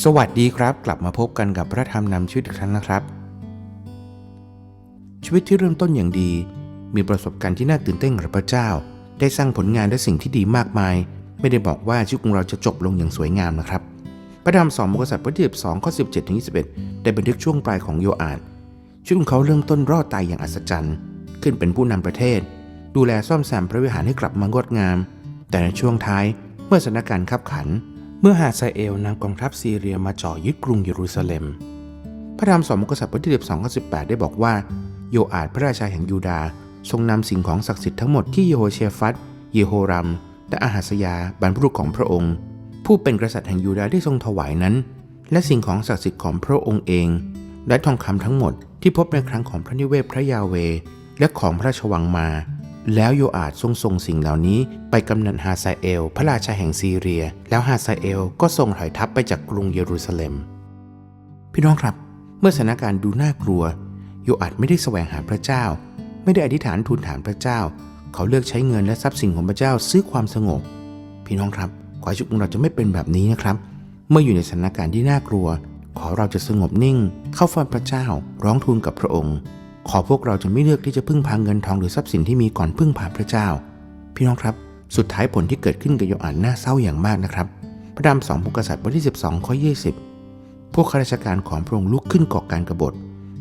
สวัสดีครับ กลับมาพบกันกับพระธรรมนำชีวิตอีกครั้งนะครับ ชีวิตที่เริ่มต้นอย่างดี มีประสบการณ์ที่น่าตื่นเต้นกับพระเจ้า ได้สร้างผลงานและสิ่งที่ดีมากมาย ไม่ได้บอกว่าชีวิตของเราจะจบลงอย่างสวยงามนะครับ พระธรรมสองมกษัตริย์บทที่12ข้อ17ถึง21ได้บันทึกช่วงปลายของโยอาดชีวิตของเขาเริ่มต้นรอดตายอย่างอัศจรรย์ ขึ้นเป็นผู้นำประเทศ ดูแลซ่อมแซมพระวิหารให้กลับมางดงาม แต่ในช่วงท้ายเมื่อสถานการณ์ขับขันเเมื่อฮาซาเอลนำกองทัพซีเรียมาจ่อยึดกรุงเยรูซาเล็ม พระธรรมสองมกษัตริย์บทที่12ข้อ18 ได้บอกว่า โยอาดพระราชาแห่งยูดาห์ทรงนำสิ่งของศักดิ์สิทธิ์ทั้งหมดที่เยโฮเชฟัตเยโฮรัม และอาหาสยาบรรพบุรุษของพระองค์ ผู้เป็นกษัตริย์แห่งยูดาห์ได้ทรงถวายนั้น และสิ่งของศักดิ์สิทธิ์ของพระองค์เอง และทองคำทั้งหมดที่พบในครั้งของพระนิเวศพระยาเว และของพระราชวังมา แล้วโยอาดทรงส่งสิ่งเหล่านี้ไปกำนันฮาซาเอล พระราชาแห่งซีเรีย แล้วฮาซาเอลก็ทรงถอยทัพไปจากกรุงเยรูซาเล็ม พี่น้องครับ เมื่อสถานการณ์ดูน่ากลัว โยอาดไม่ได้แสวงหาพระเจ้า ไม่ได้อธิษฐานทูลถามพระเจ้า เขาเลือกใช้เงินและทรัพย์สินของพระเจ้าซื้อความสงบ พี่น้องครับ ขอให้ชีวิตของเราจะไม่เป็นแบบนี้นะครับ เมื่ออยู่ในสถานการณ์ที่น่ากลัว ขอเราจะสงบนิ่ง เข้าฟังพระเจ้า ร้องทูลกับพระองค์ ขอพวกเราจะไม่เลือกที่จะพึ่งพาเงินทองหรือทรัพย์สินที่มีก่อนพึ่งพาพระเจ้า พี่น้องครับ สุดท้ายผลที่เกิดขึ้นกับโยอาดน่าเศร้าอย่างมากนะครับ พระดำสองพงกษัตริย์บทที่ 12ข้อ20 พวกข้าราชการของพระองค์ลุกขึ้นก่อการกบฏ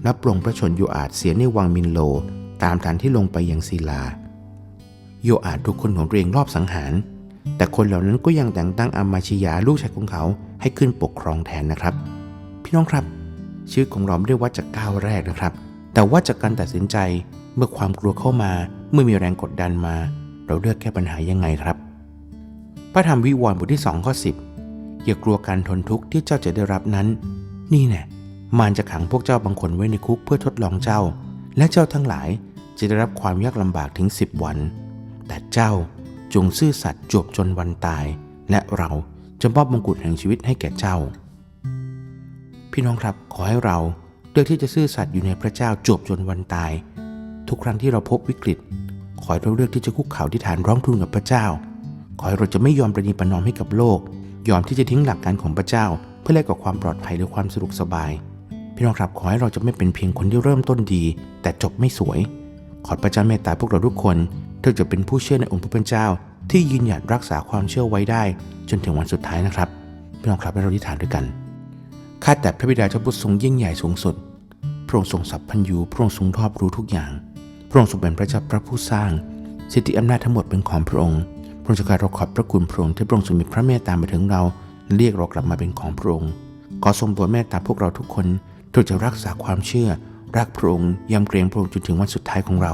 และปรงพระชนโยอาดเสียในวังมินโล ตามฐานที่ลงไปยังศิลา โยอาดถูกคนของตัวเองรอบสังหาร แต่คนเหล่านั้นก็ยังแต่งตั้งอามาชิยาลูกชายของเขาให้ขึ้นปกครองแทนนะครับ พี่น้องครับชีวิตของเราไม่ได้วัดจากก้าวแรกนะครับ แต่ว่าจากการตัดสินใจเมื่อความกลัวเข้ามาเมื่อมีแรงกดดันมา เราเลือกแก้ปัญหายังไงครับ พระธรรมวิวรณ์บทที่2ข้อ10อย่ากลัวการทนทุกข์ที่เจ้าจะได้รับนั้น นี่แน่มารจะขังพวกเจ้าบางคนไว้ในคุกเพื่อทดลองเจ้า และเจ้าทั้งหลายจะได้รับความยากลำบากถึง 10 วัน แต่เจ้าจงซื่อสัตย์จวบจนวันตาย และเราจะมอบมงกุฎแห่งชีวิตให้แก่เจ้า พี่น้องครับขอให้เรา เลือกที่จะซื่อสัตย์อยู่ในพระเจ้าจวบจนวันตาย ทุกครั้งที่เราพบวิกฤต ขอให้เราเลือกที่จะคุกเข่าที่ฐานร้องทูลกับพระเจ้า ขอให้เราจะไม่ยอมประนีประนอมให้กับโลก ยอมที่จะทิ้งหลักการของพระเจ้า เพื่อแลกกับความปลอดภัยหรือความสะดวกสบาย พี่น้องครับขอให้เราจะไม่เป็นเพียงคนที่เริ่มต้นดี แต่จบไม่สวย ขอพระเจ้าเมตตาพวกเราทุกคนเธอจะเป็นผู้เชื่อในองค์พระผู้เป็นเจ้า ที่ยืนหยัดรักษาความเชื่อไว้ได้ จนถึงวันสุดท้ายนะครับพี่น้องครับให้เราอธิษฐานด้วยกัน ข้าแต่พระบิดาเจ้าผู้ทรงยิ่งใหญ่สูงสุด พระองค์ทรงสัพพัญญู พระองค์ทรงรอบรู้ทุกอย่าง พระองค์ทรงเป็นพระเจ้าพระผู้สร้าง สิทธิอำนาจทั้งหมดเป็นของพระองค์ พระองค์จะการเราขอบพระคุณพระองค์ที่พระองค์ทรงมีพระเมตตามาถึงเรา เรียกเรากลับมาเป็นของพระองค์ ขอทรงโปรดเมตตาพวกเราทุกคนทุกจะรักษาความเชื่อ รักพระองค์ยำเกรงพระองค์จนถึงวันสุดท้ายของเรา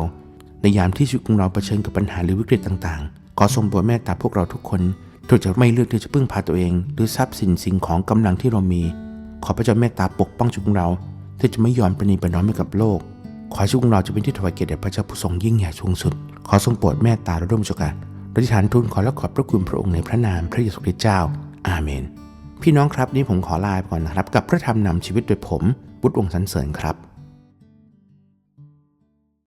ในยามที่ชีวิตของเราเผชิญกับปัญหาหรือวิกฤตต่างๆ ขอทรงโปรดเมตตาพวกเราทุกคนทุกจะไม่เลือกที่จะพึ่งพาตัวเอง หรือทรัพย์สินสิ่งของกำลังที่เรามี ขอพระเจ้าเมตตาปกป้องชุมเราที่จะไม่ยอมประนีประนอมให้กับโลก ขอให้ชีวิตของเราจะเป็นที่ถวายเกียรติแด่พระเจ้าผู้ทรงยิ่งใหญ่สูงสุด ขอทรงโปรดเมตตาและร่วมชกันอธิฐานทูลขอและขอบพระคุณพระองค์ในพระนามพระเยซูคริสต์เจ้า อาเมน พี่น้องครับนี่ผมขอลาไปก่อนนะครับ กับพระธรรมนำชีวิตโดยผมบุตรวงศ์สันเสริญครับ